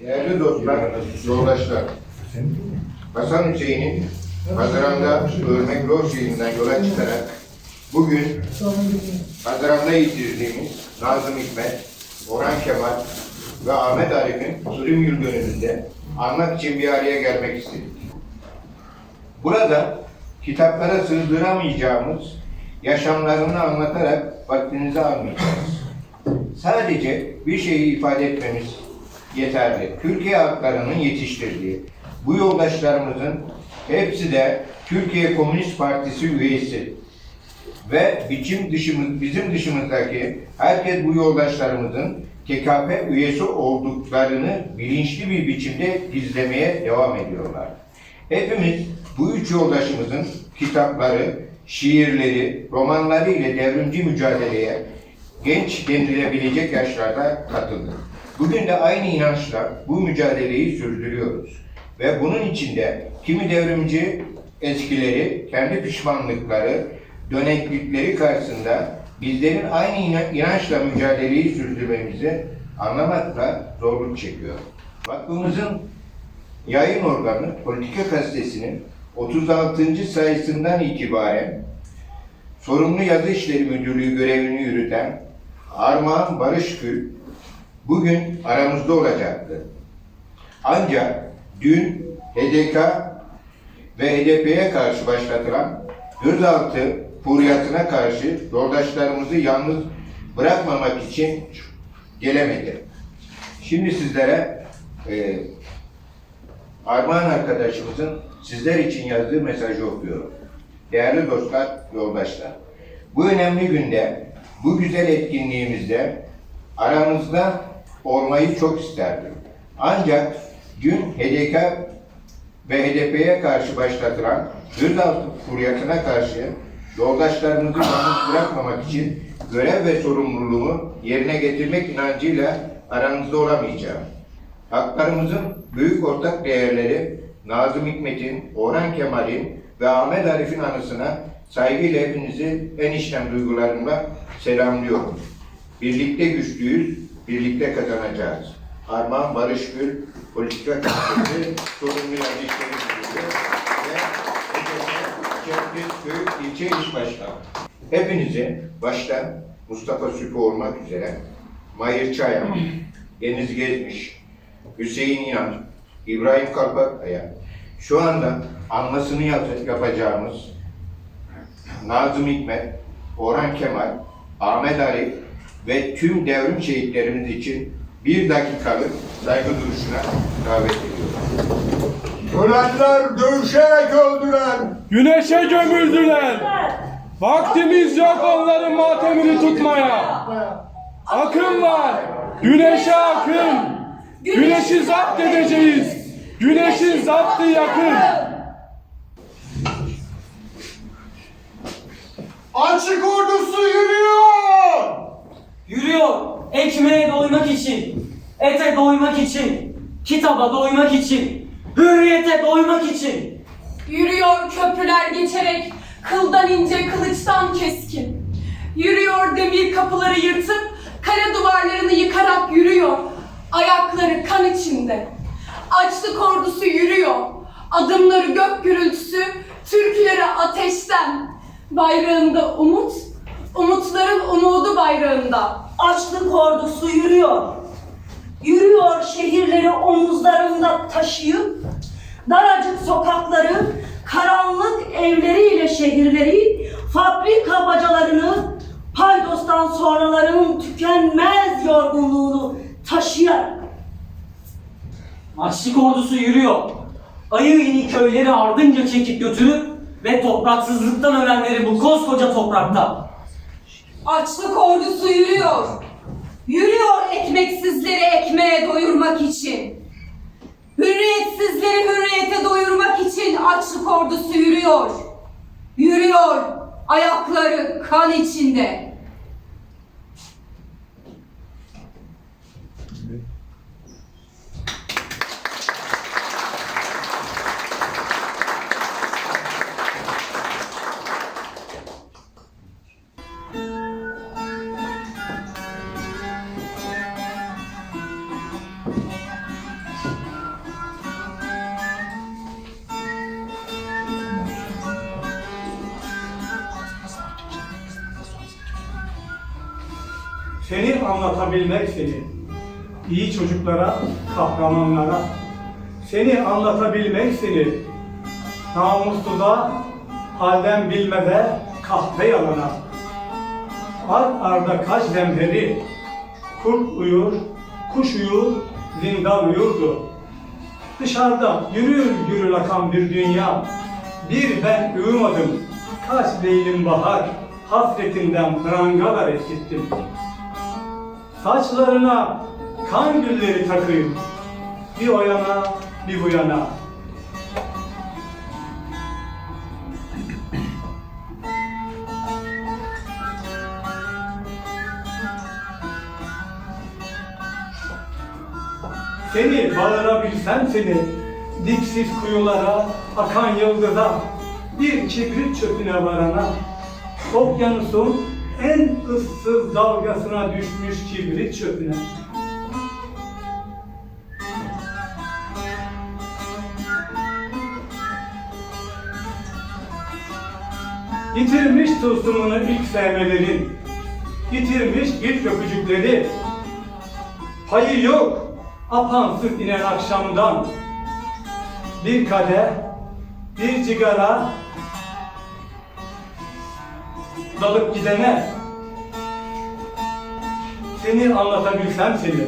Değerli dostlar, yoldaşlar, Hasan Hüseyin'in Haziran'da Örnek Lor şehrinden yola çıkarak bugün Haziran'da yitirdiğimiz Nazım Hikmet, Orhan Kemal ve Ahmet Arif'in ölüm yıl dönümünde anmak için bir araya gelmek istedik. Burada kitaplara sığdıramayacağımız yaşamlarını anlatarak vaktinizi almayacağız. Sadece bir şeyi ifade etmemiz yeterli. Türkiye halklarının yetiştirdiği bu yoldaşlarımızın hepsi de Türkiye Komünist Partisi üyesi ve biçim dışımız, bizim dışımızdaki herkes bu yoldaşlarımızın TKP üyesi olduklarını bilinçli bir biçimde gizlemeye devam ediyorlar. Hepimiz bu üç yoldaşımızın kitapları, şiirleri, romanları ile devrimci mücadeleye genç denilebilecek yaşlarda katıldık. Bugün de aynı inançla bu mücadeleyi sürdürüyoruz. Ve bunun içinde kimi devrimci eskileri, kendi pişmanlıkları, döneklikleri karşısında bizlerin aynı ina- inançla mücadeleyi sürdürmemizi anlamakla zorluk çekiyor. Vakfımızın yayın organı Politika Gazetesi'nin 36. sayısından itibaren sorumlu yazı işleri müdürlüğü görevini yürüten Armağan Barışgül bugün aramızda olacaktı. Ancak dün HDK ve HDP'ye karşı başlatılan gözaltı furyasına karşı yoldaşlarımızı yalnız bırakmamak için gelemedi. Şimdi sizlere e, Armağan arkadaşımızın sizler için yazdığı mesajı okuyorum. Değerli dostlar, yoldaşlar. Bu önemli günde, bu güzel etkinliğimizde aramızda olmayı çok isterdim. Ancak dün HDK ve HDP'ye karşı başlatılan gözaltı furyasına karşı yoldaşlarımızı yalnız bırakmamak için görev ve sorumluluğumu yerine getirmek inancıyla aranızda olamayacağım. Haklarımızın büyük ortak değerleri Nazım Hikmet'in, Orhan Kemal'in ve Ahmet Arif'in anısına saygıyla hepinizi en içten duygularımla selamlıyorum. Birlikte güçlüyüz, birlikte kazanacağız. Armağan Barış Gül, Politika Gazetesi, Sorumlu İşleri Müdürü ve Köy İlçe İş Başkanı. Hepinizi başta Mustafa Süpü olmak üzere Mahir Çayan, Deniz Gezmiş, Hüseyin İnan, İbrahim Kalpakaya, şu anda anmasını yap- yapacağımız Nazım Hikmet, Orhan Kemal, Ahmet Arif ve tüm devrim şehitlerimiz için bir dakikalık saygı duruşuna davet ediyorum. Ölenler dövüşerek öldüren, Güneşe gömüldüler. Vaktimiz yok onların matemini tutmaya. Akın var. Güneşe akın. Güneşi zapt edeceğiz. Güneşin zaptı yakın. açık ordusu yürüyor! Yürüyor ekmeğe doymak için, ete doymak için, kitaba doymak için, hürriyete doymak için. Yürüyor köprüler geçerek, kıldan ince, kılıçtan keskin. Yürüyor demir kapıları yırtıp, kara duvarlarını yıkarak yürüyor. Ayakları kan içinde. Açlık ordusu yürüyor. Adımları gök gürültüsü, türküleri ateşten. Bayrağında umut, umutların umudu bayrağında. Açlık ordusu yürüyor. Yürüyor şehirleri omuzlarında taşıyıp, daracık sokakları, karanlık evleriyle şehirleri, fabrika bacalarını, paydostan sonralarının tükenmez yorgunluğunu taşıyarak. Açlık ordusu yürüyor. Ayı ini köyleri ardınca çekip götürüp ve topraksızlıktan ölenleri bu koskoca toprakta. Açlık ordusu yürüyor. Yürüyor ekmeksizleri ekmeğe doyurmak için. Hürriyetsizleri hürriyete doyurmak için açlık ordusu yürüyor. Yürüyor ayakları kan içinde. Anlatabilmek seni. iyi çocuklara, kahramanlara. Seni anlatabilmek seni. Namussuza, halden bilmede, kahpe yalana. Art arda kaç zemheri, kurt uyur, kuş uyur, zindan uyurdu. Dışarıda yürür yürür akan bir dünya. Bir ben uyumadım, kaç leylim bahar, hasretinden prangalar eskittim. Saçlarına kan gülleri takayım, bir o yana bir bu yana. Seni bağırabilsem seni, dipsiz kuyulara, akan yıldıza, bir kibrit çöpüne varana, okyanusun en ıssız dalgasına düşmüş kibrit çöpüne. Yitirmiş tılsımını ilk sevmelerin, yitirmiş ilk öpücükleri, Payı yok apansız inen akşamdan Bir kadeh, bir cigara Dalıp gidene Seni anlatabilsem seni.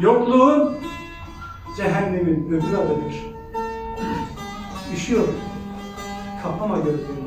Yokluğun cehennemin öbür adıdır Üşüyorum Kapama gözlerini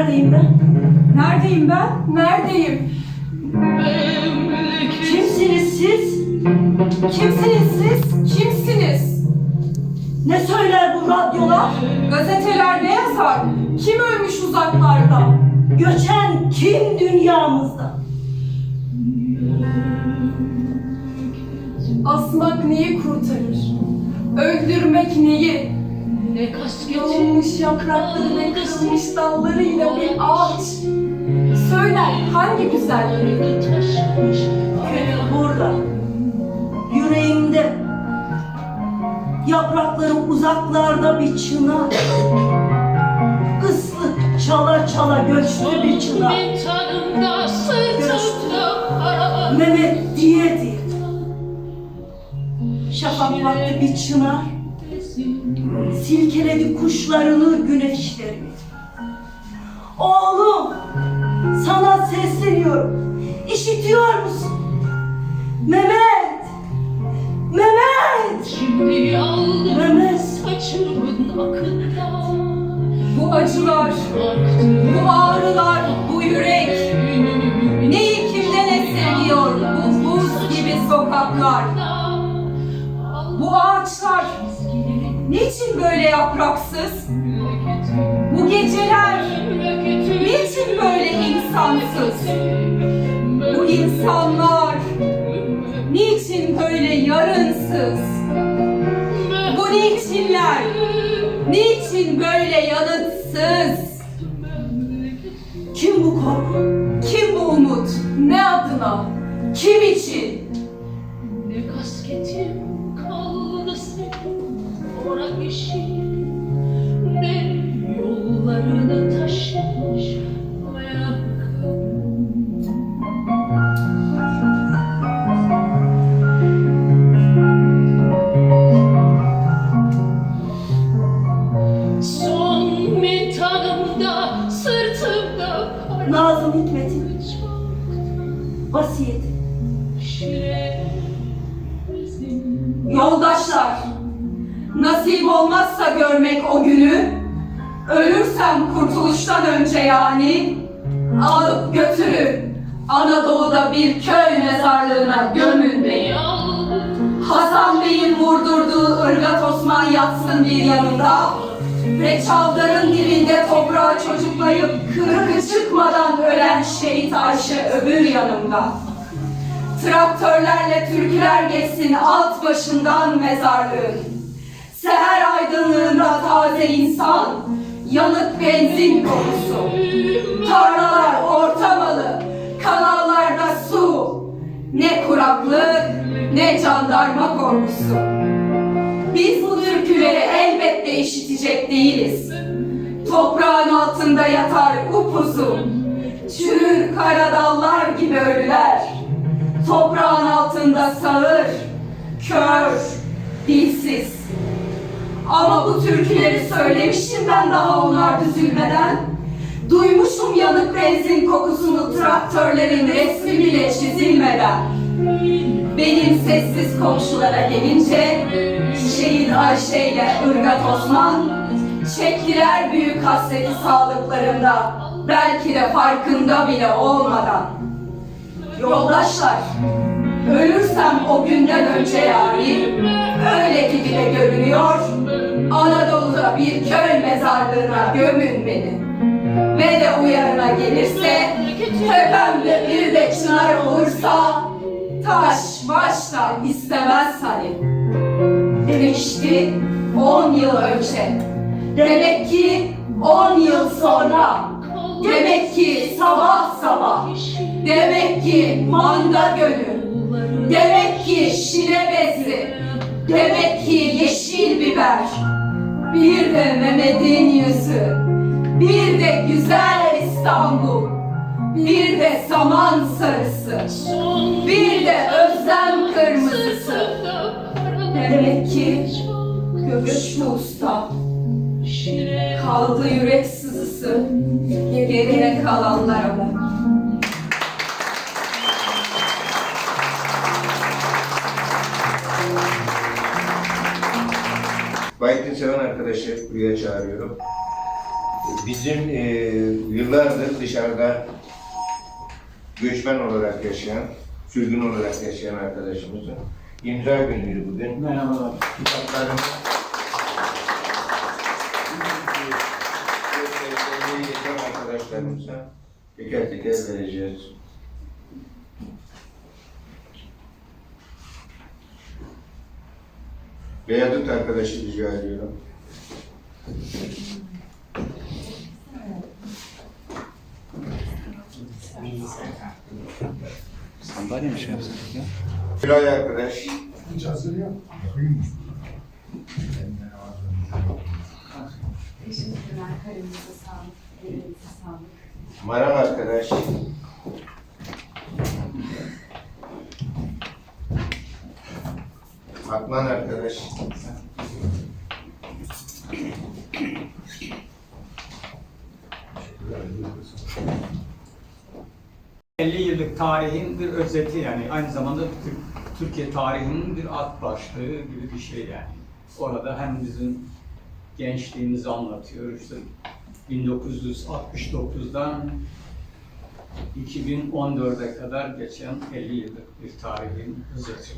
Neredeyim ben? Neredeyim ben? Neredeyim? Kimsiniz siz? Kimsiniz siz? Kimsiniz? Ne söyler bu radyolar? Gazeteler ne yazar? Kim ölmüş uzaklarda? Göçen kim dünyamızda? Asmak neyi kurtarır? Öldürmek neyi? Ne kasket Yolunmuş yaprakları ve kırılmış dallarıyla bir ağaç. Söyler hangi taşmış Kökü burada. Yüreğimde. Yaprakları uzaklarda bir çınar. Islık çala çala göçtü bir çınar. Para Mehmet diye diye. Şafak vakti bir çınar. Silkeledi kuşlarını güneşlerini. Oğlum sana sesleniyorum. İşitiyor musun? Mehmet! Mehmet! Şimdi aldım Mehmet! saçımın akından Bu acılar, bu niçin böyle yapraksız? Bu geceler niçin böyle insansız? Bu insanlar niçin böyle yarınsız? Bu niçinler niçin böyle yanıtsız? Kim bu korku? Kim bu umut? Ne adına? Kim için? Görmek o günü, ölürsem kurtuluştan önce yani, alıp götürün Anadolu'da bir köy mezarlığına gömün beni. Hasan Bey'in vurdurduğu ırgat Osman yatsın bir yanında, Ve çavdarın dibinde toprağa çocuklayıp kırkı çıkmadan ölen şehit Ayşe öbür yanımda. Traktörlerle türküler geçsin alt başından mezarlığın. Seher aydınlığında taze insan, yanık benzin kokusu. Tarlalar ortamalı, kanallarda su. Ne kuraklık, ne jandarma korkusu. Biz bu türküleri elbette işitecek değiliz. Toprağın altında yatar upuzun, çürür kara dallar gibi ölüler. Toprağın altında sağır, kör, dilsiz. Ama bu türküleri söylemiştim ben daha onlar düzülmeden. Duymuşum yanık benzin kokusunu traktörlerin resmi bile çizilmeden. Benim sessiz komşulara gelince Şehit Ayşe ile Irgat Osman çektiler büyük hasreti sağlıklarında belki de farkında bile olmadan. Yoldaşlar, ölürsem o günden önce yani bir köy mezarlığına gömün beni. Ve de uyarına gelirse tepemde bir de çınar olursa taş başla istemez hani. Demişti on yıl önce. Demek ki on yıl sonra. Demek ki sabah sabah. Demek ki manda gölü. Demek ki şile bezi. Demek ki yeşil biber. Bir de Mehmet'in yüzü. Bir de güzel İstanbul. Bir de saman sarısı. Bir de özlem kırmızısı. Demek ki göçtü usta. Kaldı yürek sızısı. Geride kalanlara bak. Seven arkadaşı buraya çağırıyorum. Bizim e, yıllardır dışarıda göçmen olarak yaşayan, sürgün olarak yaşayan arkadaşımızın imza günüydü bugün. Merhabalar. Geçen arkadaşlarımıza teker teker vereceğiz. Beyazıt arkadaşı rica ediyorum. Sandalye mi şey yapsak ya? Gülay arkadaş. Maral arkadaş. Akman arkadaş. 50 yıllık tarihin bir özeti yani aynı zamanda Türk- Türkiye tarihinin bir at başlığı gibi bir şey yani. Orada hem bizim gençliğimizi anlatıyor işte 1969'dan 2014'e kadar geçen 50 yıllık bir tarihin özeti.